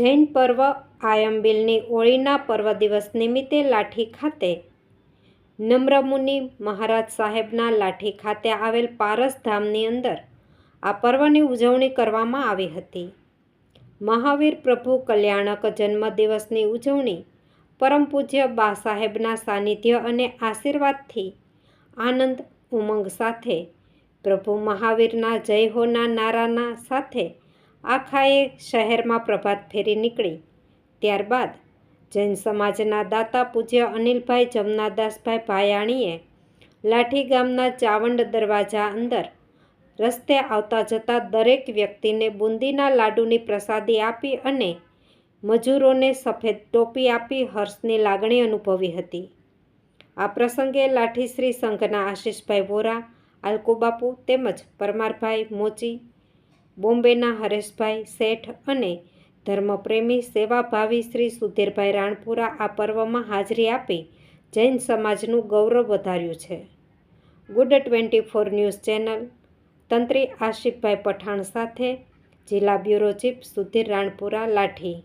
જૈન પર્વ આયંબિલની ઓળીના પર્વ દિવસ નિમિત્તે લાઠી ખાતે નમ્રમુનિ મહારાજ સાહેબના લાઠી ખાતે આવેલ પારસ ધામની અંદર આ પર્વની ઉજવણી કરવામાં આવી હતી. મહાવીર પ્રભુ કલ્યાણક જન્મદિવસની ઉજવણી પરમ પૂજ્ય બા સાહેબના સાનિધ્ય અને આશીર્વાદથી આનંદ ઉમંગ સાથે પ્રભુ મહાવીરના જય હોના નારાના સાથે આખાએ શહેરમાં પ્રભાત ફેરી નીકળી. ત્યારબાદ જૈન સમાજના દાતા પૂજ્ય અનિલભાઈ જમનાદાસભાઈ ભાયાણીએ લાઠી ગામના ચાવંડ દરવાજા અંદર રસ્તે આવતા જતા દરેક વ્યક્તિને બુંદીના લાડુની પ્રસાદી આપી અને મજૂરોને સફેદ ટોપી આપી હર્ષની લાગણી અનુભવી હતી. આ પ્રસંગે લાઠીશ્રી સંઘના આશીષભાઈ વોરા, આલકુબાપુ તેમજ પરમારભાઈ મોચી બોમ્બેના હરેશભાઈ શેઠ અને ધર્મપ્રેમી સેવાભાવી શ્રી સુધીરભાઈ રાણપુરા આ પર્વમાં હાજરી આપી જૈન સમાજનું ગૌરવ વધાર્યું છે. Good twenty four news channel, તંત્રી Ashifbhai Pathan સાથે જિલ્લા બ્યુરો ચીફ સુધીર રાણપુરા, લાઠી.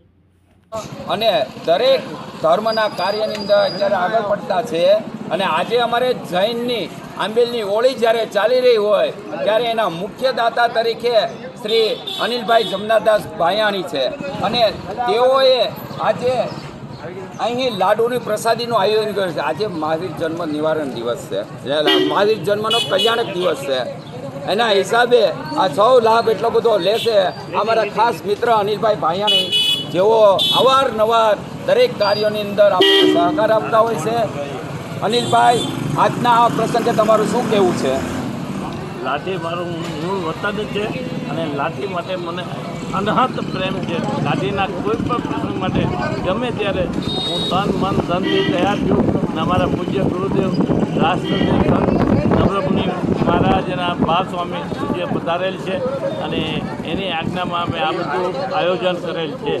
અને દરેક ધર્મના કાર્યની અંદર અત્યારે આગળ પડતા છે અને આજે અમારે જૈનની આંબેલની ઓળી જ્યારે ચાલી રહી હોય ત્યારે એના મુખ્ય દાતા તરીકે શ્રી અનિલભાઈ જમનાદાસ ભાયાણી છે. અને તેઓએ આજે અહીં લાડુની પ્રસાદીનું આયોજન કર્યું છે. આજે મહાવીર જન્મ નિવારણ દિવસ છે. મહાવીર જન્મનો કલ્યાણક દિવસ છે. એના હિસાબે આ સૌ લાભ એટલો બધો લેશે અમારા ખાસ મિત્ર અનિલભાઈ ભાયાણી. જેઓ અવારનવાર દરેક કાર્યોની અંદર આપણને સહકાર આપતા હોય છે. અનિલભાઈ, આજના આ પ્રસંગે તમારું શું કહેવું છે? લાઠી મારું મૂળ વતન છે અને લાઠી માટે મને અનહત પ્રેમ છે. લાઠીના કોઈ પણ પ્રસંગ માટે ગમે ત્યારે હું તન, મન, ધનથી તૈયાર છું અને અમારા પૂજ્ય ગુરુદેવ, રાષ્ટ્રદેવ સંત મહારાજ મહારાજના બા સ્વામી જે પધારેલ છે અને એની આજ્ઞામાં અમે આ બધું આયોજન કરેલ છે.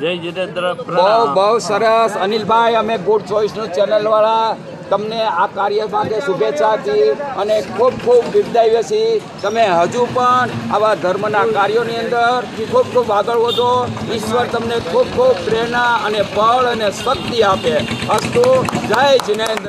જય જીતેન્દ્ર. બહુ બહુ સરસ. અનિલભાઈ, અમે ગુડ ચોઈસનું ચેનલવાળા તમને આ કાર્ય માટે શુભેચ્છાથી અને ખૂબ ખૂબ બિરદાવીએ છીએ તમે હજુ પણ આવા ધર્મના કાર્યોની અંદર ખૂબ ખૂબ આગળ વધો. ઈશ્વર તમને ખૂબ ખૂબ પ્રેરણા અને બળ અને શક્તિ આપે. અસ્તુ, જય જિનેન્દ્ર.